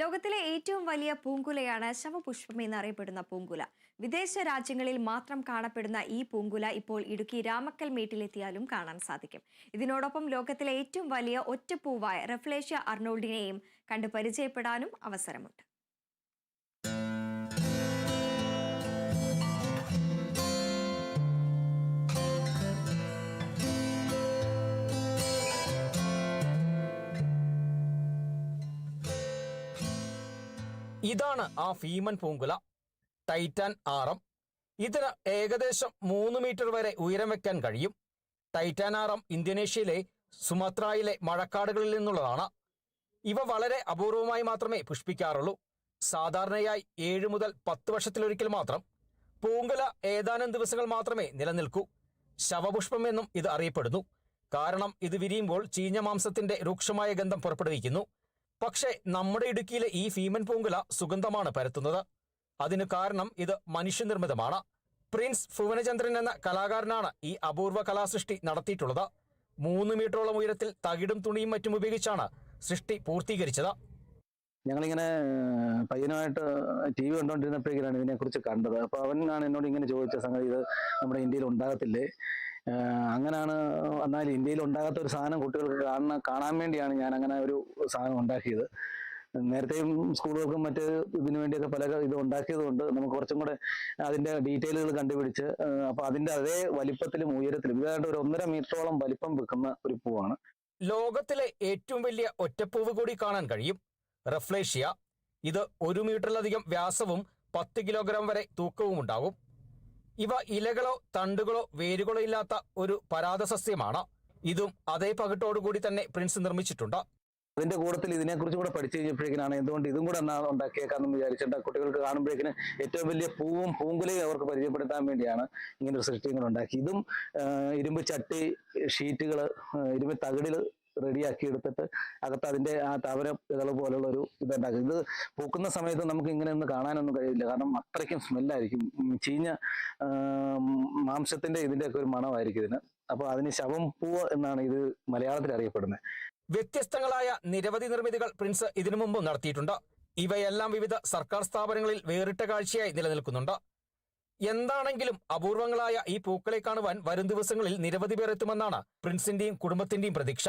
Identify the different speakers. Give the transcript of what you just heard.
Speaker 1: ലോകത്തിലെ ഏറ്റവും വലിയ പൂങ്കുലയാണ് ശവപുഷ്പം എന്നറിയപ്പെടുന്ന പൂങ്കുല. വിദേശ രാജ്യങ്ങളിൽ മാത്രം കാണപ്പെടുന്ന ഈ പൂങ്കുല ഇപ്പോൾ ഇടുക്കി രാമക്കൽ മേട്ടിലെത്തിയാലും കാണാൻ സാധിക്കും. ഇതിനോടൊപ്പം ലോകത്തിലെ ഏറ്റവും വലിയ ഒറ്റപ്പൂവായ റഫ്ലേഷ്യ അർണോൾഡിനെയും കണ്ടു പരിചയപ്പെടാനും അവസരമുണ്ട്.
Speaker 2: ഇതാണ് ആ ഭീമൻ പൂങ്കുല ടൈറ്റാൻ ആറം. ഇതിന് ഏകദേശം മൂന്ന് മീറ്റർ വരെ ഉയരം വെക്കാൻ കഴിയും. ടൈറ്റാൻ ആറം ഇന്തോനേഷ്യയിലെ സുമത്രയിലെ മഴക്കാടുകളിൽ നിന്നുള്ളതാണ്. ഇവ വളരെ അപൂർവമായി മാത്രമേ പുഷ്പിക്കാറുള്ളൂ. സാധാരണയായി ഏഴ് മുതൽ പത്ത് വർഷത്തിലൊരിക്കൽ മാത്രം. പൂങ്കുല ഏതാനും ദിവസങ്ങൾ മാത്രമേ നിലനിൽക്കൂ. ശവപുഷ്പം എന്നും ഇത് അറിയപ്പെടുന്നു. കാരണം ഇത് വിരിയുമ്പോൾ ചീഞ്ഞ മാംസത്തിന്റെ രൂക്ഷമായ ഗന്ധം പുറപ്പെടുവിക്കുന്നു. പക്ഷേ നമ്മുടെ ഇടുക്കിയിലെ ഈ ഭീമൻ പൂങ്കുല സുഗന്ധമാണ് പരത്തുന്നത്. അതിനു കാരണം ഇത് മനുഷ്യനിർമ്മിതമാണ്. പ്രിൻസ് ഭുവനചന്ദ്രൻ എന്ന കലാകാരനാണ് ഈ അപൂർവ കലാസൃഷ്ടി നടത്തിയിട്ടുള്ളത്. മൂന്ന് മീറ്ററോളം ഉയരത്തിൽ തകിടും തുണിയും മറ്റും ഉപയോഗിച്ചാണ് സൃഷ്ടി പൂർത്തീകരിച്ചത്.
Speaker 3: ഞങ്ങളിങ്ങനെ പയ്യനുമായിട്ട് ടി വി കണ്ടുകൊണ്ടിരുന്നപ്പോഴേക്കാണ് ഇതിനെക്കുറിച്ച് കണ്ടത്. അപ്പോൾ അവനാണ് എന്നോട് ഇങ്ങനെ ചോദിച്ച സംഗതി ഇത് നമ്മുടെ ഇന്ത്യയിൽ ഉണ്ടാകത്തില്ലേ? അങ്ങനെയാണ് എന്നാൽ ഇന്ത്യയിൽ ഉണ്ടാകാത്ത ഒരു സാധനം കുട്ടികൾക്ക് കാണാൻ കാണാൻ വേണ്ടിയാണ് ഞാൻ അങ്ങനെ ഒരു സാധനം ഉണ്ടാക്കിയത്. നേരത്തെയും സ്കൂളുകൾക്കും മറ്റ് ഇതിനു വേണ്ടിയൊക്കെ പല ഇത് ഉണ്ടാക്കിയത് കൊണ്ട് നമുക്ക് കുറച്ചും കൂടെ അതിന്റെ ഡീറ്റെയിലുകൾ കണ്ടുപിടിച്ച് അപ്പൊ അതിന്റെ അതേ വലിപ്പത്തിലും ഉയരത്തിലും ഇതായിട്ട് ഒരു ഒന്നര മീറ്ററോളം വലിപ്പം വെക്കുന്ന ഒരു പൂവാണ്.
Speaker 2: ലോകത്തിലെ ഏറ്റവും വലിയ ഒറ്റപ്പൂവ് കൂടി കാണാൻ കഴിയും. റഫ്ലേഷ്യ ഇത് ഒരു മീറ്ററിലധികം വ്യാസവും പത്ത് കിലോഗ്രാം വരെ തൂക്കവും ഉണ്ടാകും ഇവ ഇലകളോ തണ്ടുകളോ വേരുകളോ ഇല്ലാത്ത ഒരു പരാതസസ്യമാണ്. ഇതും അതേ പകിട്ടോടുകൂടി തന്നെ പ്രിൻസ് നിർമ്മിച്ചിട്ടുണ്ട്.
Speaker 3: അതിന്റെ കൂട്ടത്തിൽ ഇതിനെക്കുറിച്ച് കൂടെ പഠിച്ചു കഴിഞ്ഞപ്പോഴേക്കിനാണ് എന്തുകൊണ്ട് ഇതും കൂടെ എന്നാ ഉണ്ടാക്കിയേക്കാന്ന് വിചാരിച്ചിട്ട് കുട്ടികൾക്ക് കാണുമ്പോഴേക്കിന് ഏറ്റവും വലിയ പൂവും പൂങ്കുലയും അവർക്ക് പരിചയപ്പെടുത്താൻ വേണ്ടിയാണ് ഇങ്ങനെ ഒരു സൃഷ്ടിയും കൂടെ ഉണ്ടാക്കി. ഇതും ഇരുമ്പ് ചട്ടി ഷീറ്റുകൾ ഇരുമ്പ് തകിടിൽ റെഡിയാക്കി എടുത്തിട്ട് അകത്ത് അതിന്റെ ആ തവര ഇതൾ പോലുള്ള ഒരു ഇതുണ്ടാക്കി. ഇത് പൂക്കുന്ന സമയത്ത് നമുക്ക് ഇങ്ങനെ ഒന്നും കാണാനൊന്നും കഴിയില്ല. കാരണം അത്രയ്ക്കും സ്മെല്ലായിരിക്കും. ചീഞ്ഞ മാംസത്തിന്റെ ഇതിന്റെ ഒക്കെ ഒരു മണമായിരിക്കും ഇതിന്. അപ്പൊ അതിന് ശവം പൂവ് എന്നാണ് ഇത് മലയാളത്തിൽ അറിയപ്പെടുന്നത്.
Speaker 2: വ്യത്യസ്തങ്ങളായ നിരവധി നിർമ്മിതികൾ പ്രിൻസ് ഇതിനു മുമ്പ് നടത്തിയിട്ടുണ്ട്. ഇവയെല്ലാം വിവിധ സർക്കാർ സ്ഥാപനങ്ങളിൽ വേറിട്ട കാഴ്ചയായി നിലനിൽക്കുന്നുണ്ട്. എന്താണെങ്കിലും അപൂർവങ്ങളായ ഈ പൂക്കളെ കാണുവാൻ വരും ദിവസങ്ങളിൽ നിരവധി പേർ എത്തുമെന്നാണ് പ്രിൻസിന്റെയും കുടുംബത്തിന്റെയും പ്രതീക്ഷ.